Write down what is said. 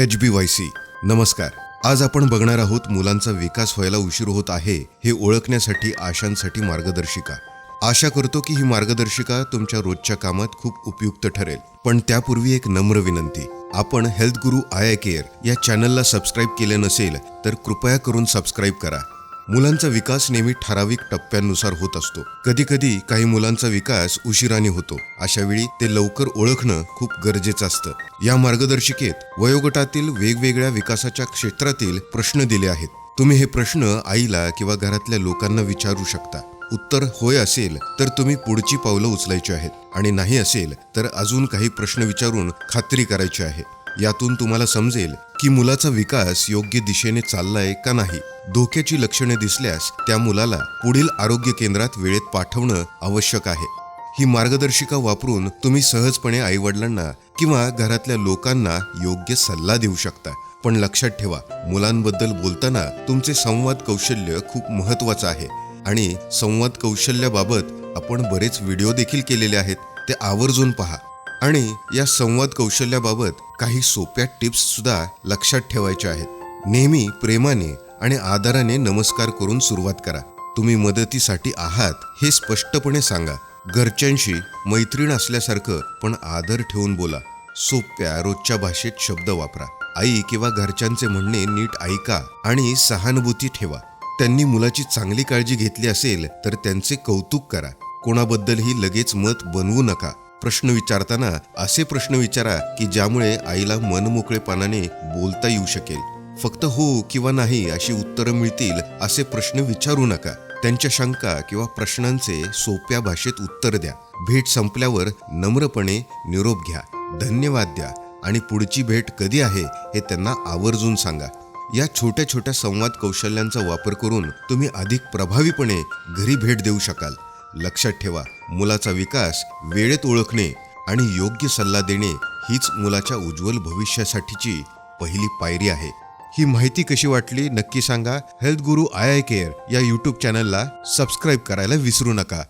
H बी Y C. नमस्कार. आज आपण बघणार आहोत मुलांचा विकास व्हायला उशीर होत आहे हे ओळखण्यासाठी आशांसाठी मार्गदर्शिका. आशा करतो की ही मार्गदर्शिका तुमच्या रोजच्या कामात खूप उपयुक्त ठरेल. पण त्यापूर्वी एक नम्र विनंती. आपण हेल्थ गुरु आय केअर या चॅनलला सबस्क्राईब केले नसेल तर कृपया करून सबस्क्राईब करा. मुलांचा विकास नेहमी ठराविक टप्प्यांनुसार होत असतो. कधी कधी काही मुलांचा विकास उशिराने होतो. अशा वेळी ते लवकर ओळखणं खूप गरजेचं असतं. या मार्गदर्शिकेत वयोगटातील वेगवेगळ्या विकासाच्या क्षेत्रातील प्रश्न दिले आहेत. तुम्ही हे प्रश्न आईला किंवा घरातल्या लोकांना विचारू शकता. उत्तर होय असेल तर तुम्ही पुढची पावलं उचलायची आहेत. आणि नाही असेल तर अजून काही प्रश्न विचारून खात्री करायची आहे. यातून तुम्हाला समजेल की मुलाचा विकास योग्य दिशेने चाललाय का नाही. धोक्याची लक्षणे दिसल्यास त्या मुलाला पुढील आरोग्य केंद्रात वेळेत पाठवणं आवश्यक आहे. ही मार्गदर्शिका वापरून तुम्ही सहजपणे आईवडिलांना किंवा घरातल्या लोकांना योग्य सल्ला देऊ शकता. पण लक्षात ठेवा मुलांबद्दल बोलताना तुमचे संवाद कौशल्य खूप महत्वाचं आहे. आणि संवाद कौशल्याबाबत आपण बरेच व्हिडिओ देखील केलेले आहेत ते आवर्जून पहा. आणि या संवाद कौशल्याबाबत काही सोप्या टिप्स सुद्धा लक्षात ठेवायच्या आहेत. नेहमी प्रेमाने आणि आदराने नमस्कार करून सुरुवात करा. तुम्ही मदतीसाठी आहात हे स्पष्टपणे सांगा. घरच्यांशी मैत्रीण असल्यासारखं पण आदर ठेवून बोला. सोप्या रोजच्या भाषेत शब्द वापरा. आई किंवा घरच्यांचे म्हणणे नीट ऐका आणि सहानुभूती ठेवा. त्यांनी मुलाची चांगली काळजी घेतली असेल तर त्यांचे कौतुक करा. कोणाबद्दलही लगेच मत बनवू नका. प्रश्न विचारताना असे प्रश्न विचारा की ज्यामुळे आईला मनमोकळेपणाने बोलता येऊ शकेल. फक्त हो किंवा नाही अशी उत्तरं मिळतील असे प्रश्न विचारू नका. त्यांच्या शंका किंवा प्रश्नांचे सोप्या भाषेत उत्तर द्या. भेट संपल्यावर नम्रपणे निरोप घ्या. धन्यवाद द्या. आणि पुढची भेट कधी आहे हे त्यांना आवर्जून सांगा. या छोट्या छोट्या संवाद कौशल्यांचा वापर करून तुम्ही अधिक प्रभावीपणे घरी भेट देऊ शकाल. लक्षात ठेवा. मुलाचा विकास वेळेत ओळखणे आणि योग्य सल्ला देणे हीच मुलाच्या उज्ज्वल भविष्यासाठीची पहिली पायरी आहे. ही माहिती कशी वाटली नक्की सांगा. Health guru I I care या यूट्यूब चॅनलला सबस्क्राईब करायला विसरू नका.